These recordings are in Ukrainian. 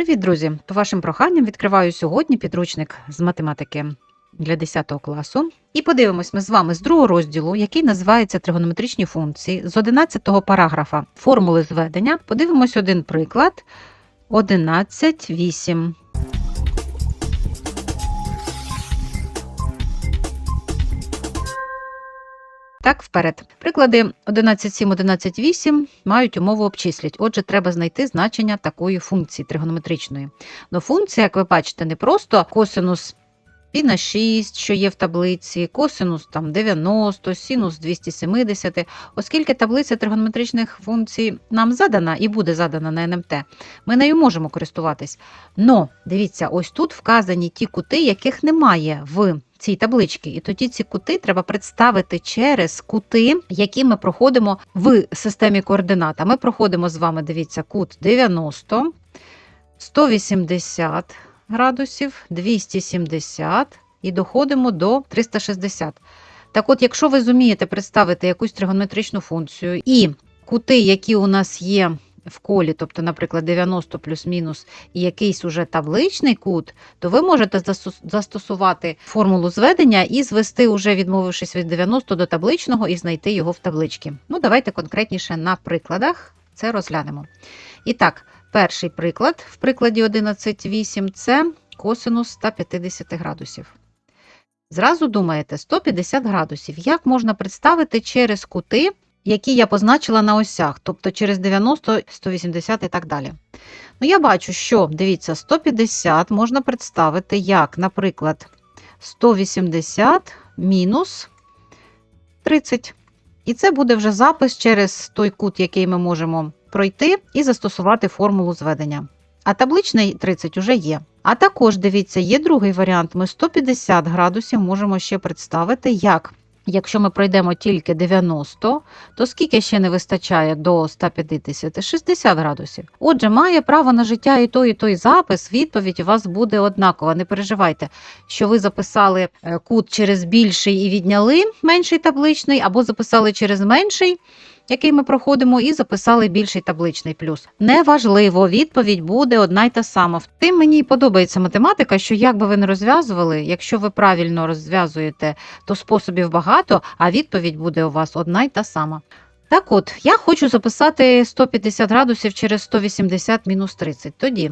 Привіт, друзі! По вашим проханням відкриваю сьогодні підручник з математики для 10 класу. І подивимось ми з вами з другого розділу, який називається тригонометричні функції, з 11 параграфа формули зведення. Подивимось один приклад 11.8. Так, вперед. Приклади 11.7, 11.8 мають умову обчислять. Отже, треба знайти значення такої функції тригонометричної. Но функція, як ви бачите, не просто косинус пі на 6, що є в таблиці, косинус там 90, синус 270. Оскільки таблиця тригонометричних функцій нам задана і буде задана на НМТ, ми нею можемо користуватись. Но дивіться, ось тут вказані ті кути, яких немає в цій табличці. І тоді ці кути треба представити через кути, які ми проходимо в системі координат. А Ми проходимо з вами, дивіться, кут 90, 180 градусів, 270 і доходимо до 360. Так от, якщо ви зумієте представити якусь тригонометричну функцію і кути, які у нас є в колі, тобто, наприклад, 90 плюс-мінус і якийсь уже табличний кут, то ви можете застосувати формулу зведення і звести, уже відмовившись від 90 до табличного, і знайти його в табличці. Ну, давайте конкретніше на прикладах це розглянемо. І так, перший приклад в прикладі 11.8 це косинус 150 градусів. Зразу думаєте, 150 градусів. Як можна представити через кути, які я позначила на осях, тобто через 90, 180 і так далі. Ну, я бачу, що, дивіться, 150 можна представити як, наприклад, 180 мінус 30. І це буде вже запис через той кут, який ми можемо пройти, і застосувати формулу зведення. А табличний 30 уже є. А також, дивіться, є другий варіант. Ми 150 градусів можемо ще представити як. Якщо ми пройдемо тільки 90, то скільки ще не вистачає до 150? 60 градусів. Отже, має право на життя і той, і той запис. Відповідь у вас буде однакова. Не переживайте, що ви записали е, кут через більший і відняли менший табличний, або записали через менший. Який ми проходимо, і записали більший табличний плюс. Неважливо, відповідь буде одна й та сама. Тим мені подобається математика, що як би ви не розв'язували, якщо ви правильно розв'язуєте, то способів багато, а відповідь буде у вас одна й та сама. Так от, я хочу записати 150 градусів через 180 мінус 30. Тоді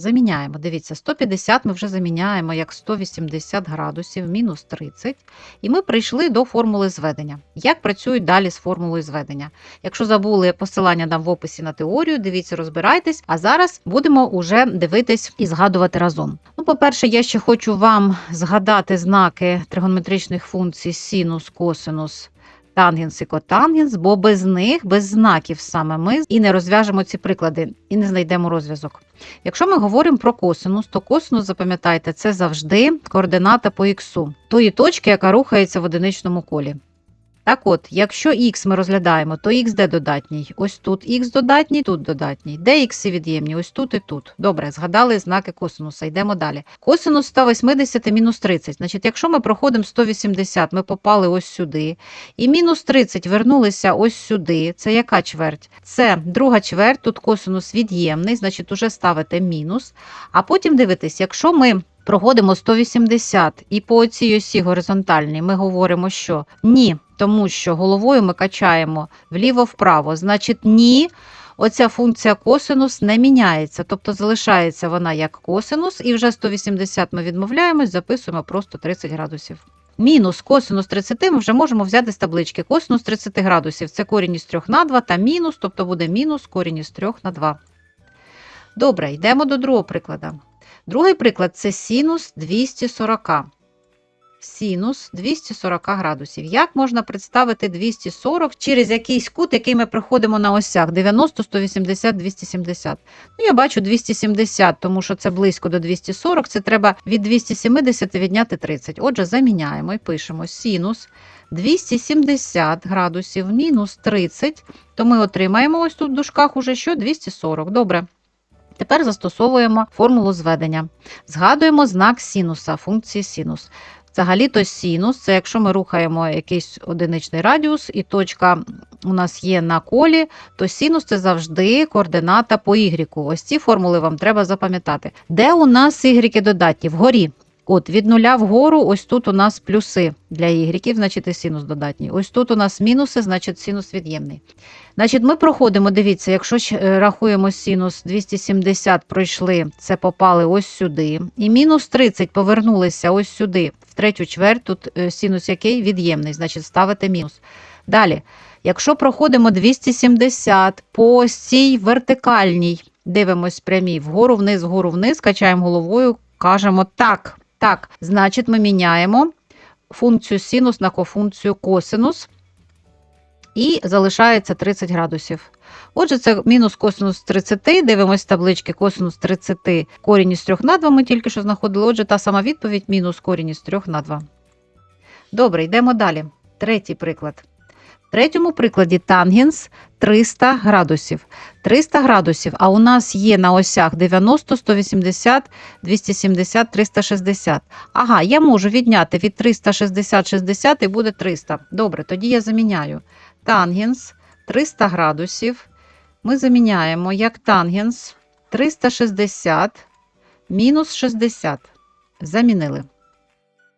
заміняємо. Дивіться, 150 ми вже заміняємо як 180 градусів мінус 30. І ми прийшли до формули зведення. Як працюють далі з формулою зведення? Якщо забули посилання дам в описі на теорію, дивіться, розбирайтесь. А зараз будемо уже дивитись і згадувати разом. Ну, по-перше, я ще хочу вам згадати знаки тригонометричних функцій синус, косинус. Тангенс і котангенс, бо без них, без знаків саме ми і не розв'яжемо ці приклади, і не знайдемо розв'язок. Якщо ми говоримо про косинус, то косинус, запам'ятайте, це завжди координата по іксу, тої точки, яка рухається в одиничному колі. Так от, якщо х ми розглядаємо, то х де додатній? Ось тут х додатній, тут додатній. Де х від'ємні? Ось тут і тут. Добре, згадали знаки косинуса. Йдемо далі. Косинус 180 мінус 30. Значить, якщо ми проходимо 180, ми попали ось сюди. І мінус 30 вернулися ось сюди. Це яка чверть? Це друга чверть, тут косинус від'ємний, значить, уже ставите мінус. А потім дивитесь, якщо ми проходимо 180 і по цій осі горизонтальній ми говоримо, що ні, тому що головою ми качаємо вліво-вправо. Значить, ні, оця функція косинус не міняється, тобто залишається вона як косинус, і вже 180 ми відмовляємось, записуємо просто 30 градусів. Мінус косинус 30 ми вже можемо взяти з таблички. Косинус 30 градусів це корінь із 3 на 2 та мінус, тобто буде мінус корінь із 3 на 2. Добре, йдемо до другого прикладу. Другий приклад це синус 240. Синус 240 градусів. Як можна представити 240 через якийсь кут, який ми проходимо на осях 90, 180, 270? Ну, я бачу 270, тому що це близько до 240. Це треба від 270 відняти 30. Отже, заміняємо і пишемо синус 270 градусів мінус 30, то ми отримаємо ось тут в дужках уже що 240. Добре. Тепер застосовуємо формулу зведення. Згадуємо знак синуса, функції синус. Взагалі-то синус це якщо ми рухаємо якийсь одиничний радіус, і точка у нас є на колі, то синус це завжди координата по y. Ось ці формули вам треба запам'ятати. Де у нас y додатні? Вгорі. От від нуля вгору, ось тут у нас плюси для y, значить і синус додатній. Ось тут у нас мінуси, значить синус від'ємний. Значить, ми проходимо, дивіться, якщо е, рахуємо синус 270 пройшли, це попали ось сюди. І мінус 30 повернулися ось сюди, в третю чверть, тут е, синус який від'ємний, значить ставите мінус. Далі, якщо проходимо 270 по цій вертикальній, дивимось прямій, вгору вниз, вгору вниз, качаємо головою, кажемо так. Так, значить, ми міняємо функцію синус на кофункцію косинус. І залишається 30 градусів. Отже, це мінус косинус 30. Дивимось таблички косинус 30 корінь із 3 на 2 ми тільки що знаходили. Отже, та сама відповідь мінус корінь із 3 на 2. Добре, йдемо далі. Третій приклад. Третьому прикладі тангенс 300 градусів. 300 градусів, а у нас є на осях 90, 180, 270, 360. Ага, я можу відняти від 360, 60 і буде 300. Добре, тоді я заміняю. Тангенс 300 градусів. Ми заміняємо як тангенс 360 мінус 60. Замінили.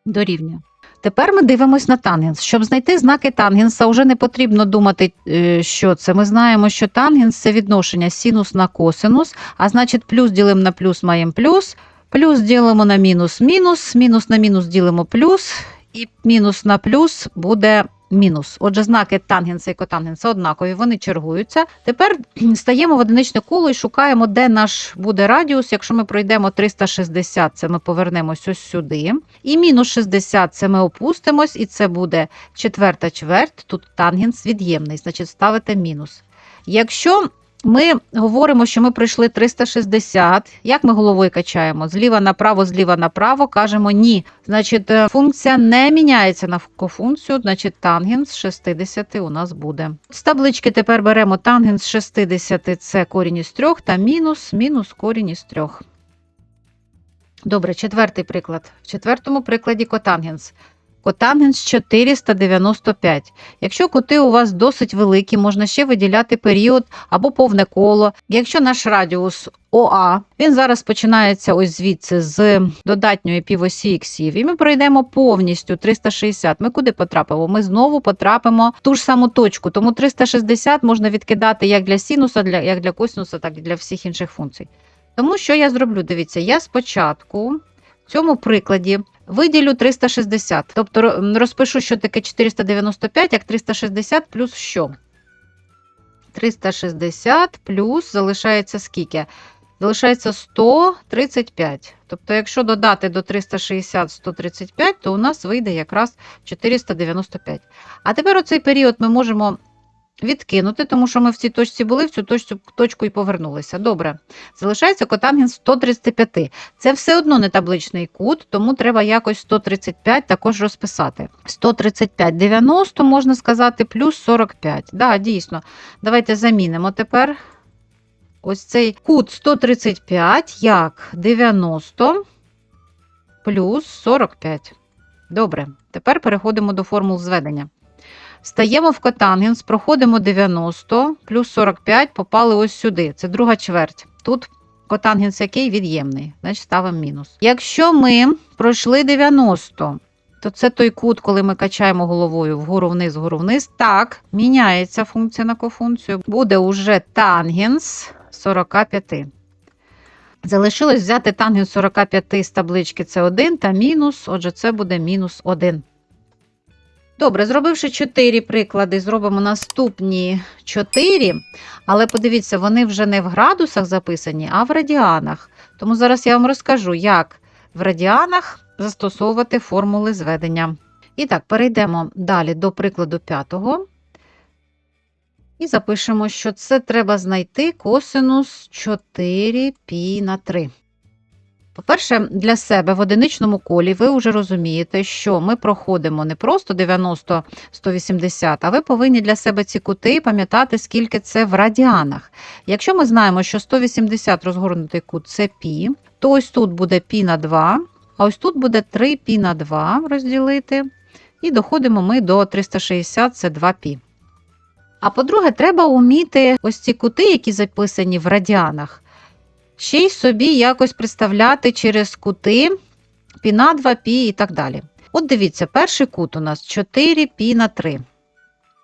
Дорівнює. Тепер ми дивимось на тангенс. Щоб знайти знаки тангенса, вже не потрібно думати, е, що це. Ми знаємо, що тангенс це відношення синус на косинус, а значить, плюс ділимо на плюс маємо плюс, плюс ділимо на мінус мінус, мінус на мінус ділимо плюс, і мінус на плюс буде мінус. Отже, знаки тангенса і котангенса однакові, вони чергуються. Тепер стаємо в одиничне коло і шукаємо, де наш буде радіус. Якщо ми пройдемо 360, це ми повернемось ось сюди. І мінус 60 це ми опустимось, і це буде четверта чверть. Тут тангенс від'ємний, значить ставите мінус. Якщо ми говоримо, що ми пройшли 360. Як ми головою качаємо? Зліва направо, зліва направо, кажемо ні. Значить, е, функція не міняється на кофункцію, значить, тангенс 60 у нас буде. З таблички тепер беремо тангенс 60 це корінь із 3 та мінус, мінус корінь із 3. Добре, четвертий приклад. В четвертому прикладі котангенс. Котангенс 495. Якщо кути у вас досить великі, можна ще виділяти період або повне коло. Якщо наш радіус ОА, він зараз починається ось звідси з додатньої півосі іксів, і ми пройдемо повністю 360. Ми куди потрапимо? Ми знову потрапимо в ту ж саму точку. Тому 360 можна відкидати як для синуса, як для косинуса, так і для всіх інших функцій. Тому що я зроблю? Дивіться, я спочатку в цьому прикладі виділю 360. Тобто розпишу, що таке 495, як 360 плюс що? 360 плюс залишається скільки? Залишається 135. Тобто, якщо додати до 360 135, то у нас вийде якраз 495. А тепер оцей період ми можемо відкинути, тому що ми в цій точці були, в цю точку, точку і повернулися. Добре. Залишається котангенс 135. Це все одно не табличний кут, тому треба якось 135 також розписати. 135 90, можна сказати, плюс 45. Да, дійсно. Давайте замінимо тепер ось цей кут 135 як 90 плюс 45. Добре. Тепер переходимо до формул зведення. Стаємо в котангенс, проходимо 90 плюс 45, попали ось сюди. Це друга чверть. Тут котангенс який від'ємний, значить ставимо мінус. Якщо ми пройшли 90, то це той кут, коли ми качаємо головою вгору вниз, вгору вниз. Так, міняється функція на кофункцію. Буде уже тангенс 45. Залишилось взяти тангенс 45 з таблички це 1 та мінус, отже, це буде мінус 1. Добре, зробивши 4 приклади, зробимо наступні 4. Але подивіться, вони вже не в градусах записані, а в радіанах. Тому зараз я вам розкажу, як в радіанах застосовувати формули зведення. І так, перейдемо далі до прикладу 5. І запишемо, що це треба знайти косинус 4 π на 3. По-перше, для себе в одиничному колі ви вже розумієте, що ми проходимо не просто 90-180, а ви повинні для себе ці кути пам'ятати, скільки це в радіанах. Якщо ми знаємо, що 180 розгорнутий кут це пі, то ось тут буде пі на 2, А ось тут буде 3 пі на 2 розділити. І доходимо ми до 360, це 2 пі. А по-друге, треба вміти ось ці кути, які записані в радіанах, ще й собі якось представляти через кути пі на 2 пі і так далі. От дивіться, перший кут у нас 4 пі на 3.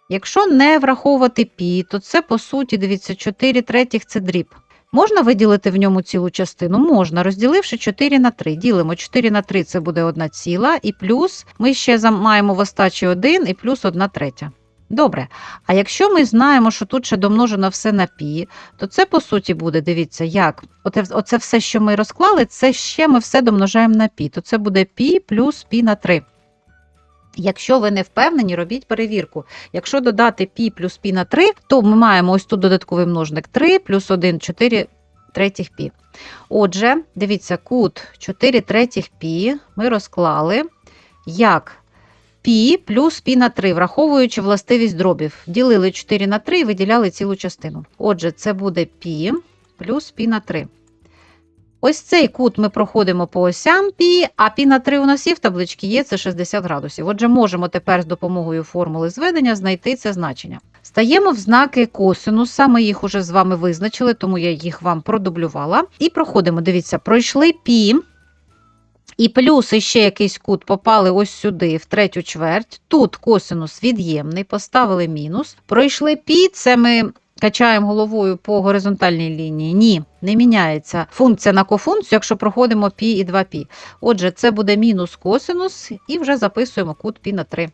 Якщо не враховувати пі, то це по суті, дивіться, 4 третіх це дріб. Можна виділити в ньому цілу частину? Можна, розділивши 4 на 3. Ділимо 4 на 3 це буде 1 ціла, і плюс ми ще маємо в остачі 1 і плюс 1 третя. Добре. А якщо ми знаємо, що тут ще домножено все на пі, то це по суті буде, дивіться, як оце, оце все, що ми розклали, це ще ми все домножаємо на пі. То це буде пі плюс пі на 3. Якщо ви не впевнені, робіть перевірку. Якщо додати пі плюс пі на 3, то ми маємо ось тут додатковий множник 3 плюс 1 4 третіх пі. Отже, дивіться, кут 4 третіх пі ми розклали як пі плюс пі на 3, враховуючи властивість дробів. Ділили 4 на 3 і виділяли цілу частину. Отже, це буде пі плюс пі на 3. Ось цей кут ми проходимо по осям пі, а пі на 3 у нас є в табличці є, це 60 градусів. Отже, можемо тепер з допомогою формули зведення знайти це значення. Стаємо в знаки косинуса, ми їх уже з вами визначили, тому я їх вам продублювала. І проходимо, дивіться, пройшли пі, і плюс ще якийсь кут попали ось сюди, в третю чверть. Тут косинус від'ємний, поставили мінус. Пройшли пі, це ми качаємо головою по горизонтальній лінії. Ні, не міняється функція на кофункцію, якщо проходимо пі і 2 пі. Отже, це буде мінус косинус, і вже записуємо кут пі на 3,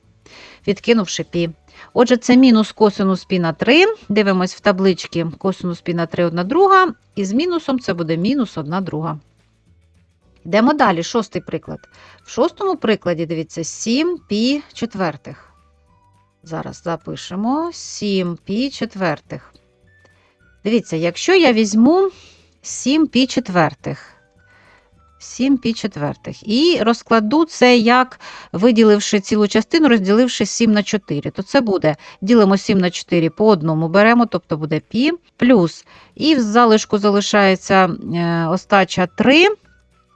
відкинувши пі. Отже, це мінус косинус пі на 3. Дивимось в табличці косинус пі на 3 1 друга, і з мінусом це буде мінус 1 друга. Йдемо далі, шостий приклад. В шостому прикладі, дивіться, 7 пі четвертих. Зараз запишемо 7 пі четвертих. Дивіться, якщо я візьму 7 пі четвертих, 7 пі четвертих, і розкладу це як виділивши цілу частину, розділивши 7 на 4, то це буде, ділимо 7 на 4 по одному беремо, тобто буде пі, плюс, і в залишку залишається е, остача 3,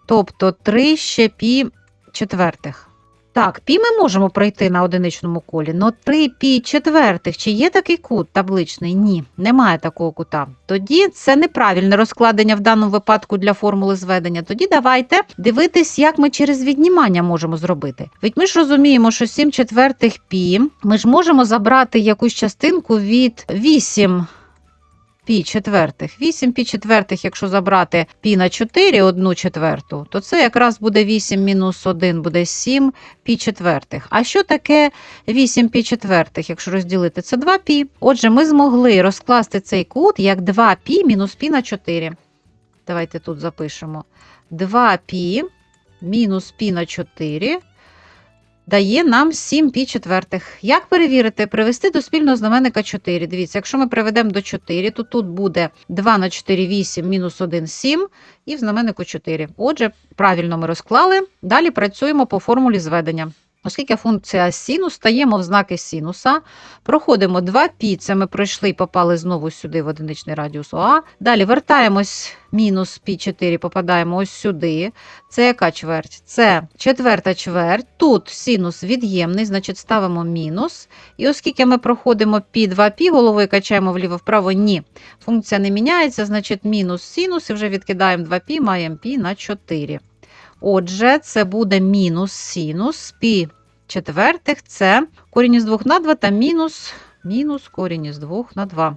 тобто 3 ще пі четвертих. Так, пі ми можемо пройти на одиничному колі, але 3 пі четвертих, чи є такий кут табличний? Ні, немає такого кута. Тоді це неправильне розкладення в даному випадку для формули зведення. Тоді давайте дивитись, як ми через віднімання можемо зробити. Ведь ми ж розуміємо, що 7 четвертих пі, ми ж можемо забрати якусь частинку від 8 пі четвертих. 8 пі четвертих, якщо забрати пі на 4, одну четверту, то це якраз буде 8 мінус 1, буде 7 пі четвертих. А що таке 8 пі четвертих, якщо розділити? Це 2 пі. Отже, ми змогли розкласти цей кут як 2 пі мінус пі на 4. Давайте тут запишемо. 2 пі мінус пі на 4 дає нам 7 пі четвертих. Як перевірити? Привести до спільного знаменника 4. Дивіться, якщо ми приведемо до 4, то тут буде 2 на 4 8 мінус 1 7 і в знаменнику 4. Отже, правильно ми розклали. Далі працюємо по формулі зведення. Оскільки функція синус, стаємо в знаки синуса, проходимо 2 пі, це ми пройшли і попали знову сюди в одиничний радіус ОА. Далі вертаємось мінус пі 4, попадаємо ось сюди. Це яка чверть? Це четверта чверть. Тут синус від'ємний, значить ставимо мінус. І оскільки ми проходимо пі 2 пі, головою качаємо вліво-вправо, ні. Функція не міняється, значить мінус синус, і вже відкидаємо 2 пі, маємо пі на 4. Отже, це буде мінус синус пі четвертих, це корінь із 2 на 2 та мінус, мінус корінь із 2 на 2.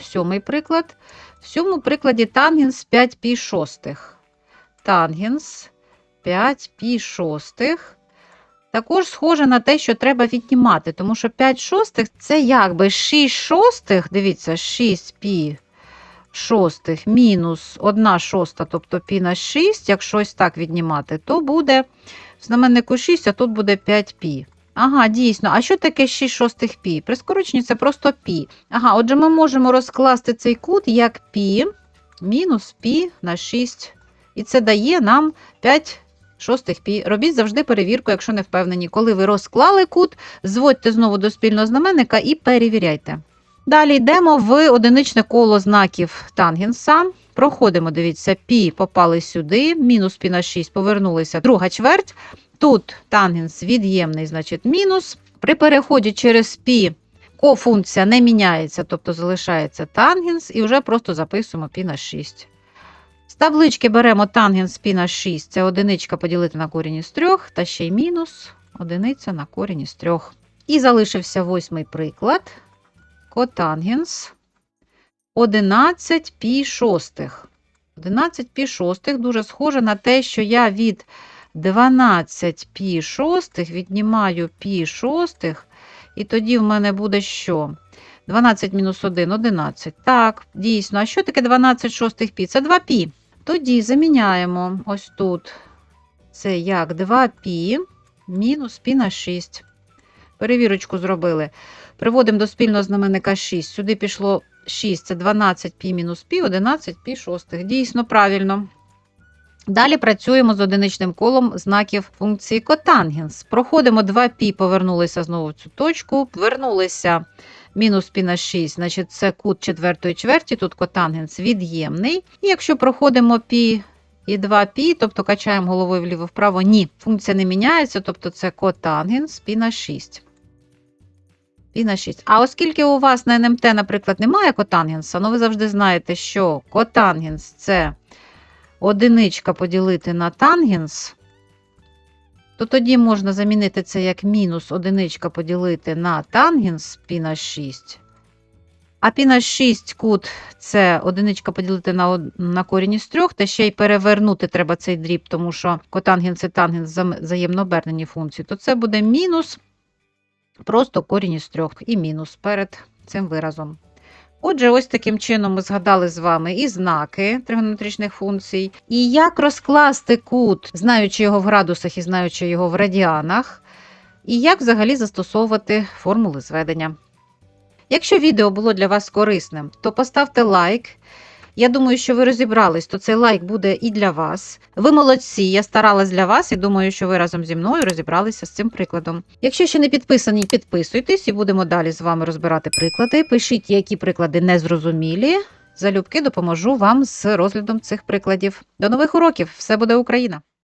Сьомий приклад. В сьомому прикладі тангенс 5 пі шостих. Тангенс 5 пі шостих. Також схоже на те, що треба віднімати, тому що 5 шостих це якби 6 шостих, дивіться, 6 пі шостих мінус 1 шоста, тобто пі на 6, якщо ось так віднімати, то буде знаменнику 6, а тут буде 5 пі. Ага, дійсно. А що таке 6 шостих пі? При скороченні це просто пі. Ага, отже, ми можемо розкласти цей кут як пі мінус пі на 6. І це дає нам 5 шостих пі. Робіть завжди перевірку, якщо не впевнені. Коли ви розклали кут, зводьте знову до спільного знаменника і перевіряйте. Далі йдемо в одиничне коло знаків тангенса. Проходимо, дивіться, пі попали сюди, мінус пі на 6, повернулися друга чверть. Тут тангенс від'ємний, значить мінус. При переході через пі кофункція не міняється, тобто залишається тангенс, і вже просто записуємо пі на 6. З таблички беремо тангенс пі на 6, це одиничка поділити на корінь із 3, та ще й мінус одиниця на корінь із 3. І залишився восьмий приклад. Котангенс 11 пі шостих. 11 пі шостих дуже схоже на те, що я від 12 пі шостих віднімаю пі шостих, і тоді в мене буде що? 12 мінус 1 – 11. Так, дійсно. А що таке 12 шостих пі? Це 2 пі. Тоді заміняємо ось тут. Це як 2 пі мінус пі на 6. Перевірочку зробили. Приводимо до спільного знаменника 6. Сюди пішло 6, це 12 пі мінус пі, 11 пі шостих. Дійсно правильно. Далі працюємо з одиничним колом знаків функції котангенс. Проходимо 2 пі, повернулися знову в цю точку, вернулися мінус пі на 6, значить це кут четвертої чверті, тут котангенс від'ємний. І якщо проходимо пі і 2 пі, тобто качаємо головою вліво-вправо, ні, функція не міняється, тобто це котангенс пі на 6. Пі на 6. А оскільки у вас на НМТ, наприклад, немає котангенса, ну ви завжди знаєте, що котангенс це одиничка поділити на тангенс, то тоді можна замінити це як мінус одиничка поділити на тангенс пі на 6. А пі на 6 кут це одиничка поділити на, на корінь із 3, та ще й перевернути треба цей дріб, тому що котангенс і тангенс взаємно обернені функції, то це буде мінус просто корінь із 3 і мінус перед цим виразом. Отже, ось таким чином ми згадали з вами і знаки тригонометричних функцій, і як розкласти кут, знаючи його в градусах і знаючи його в радіанах, і як взагалі застосовувати формули зведення. Якщо відео було для вас корисним, то поставте лайк. Я думаю, що ви розібрались, то цей лайк буде і для вас. Ви молодці, я старалась для вас і думаю, що ви разом зі мною розібралися з цим прикладом. Якщо ще не підписані, підписуйтесь і будемо далі з вами розбирати приклади. Пишіть, які приклади незрозумілі. Залюбки допоможу вам з розглядом цих прикладів. До нових уроків! Все буде Україна!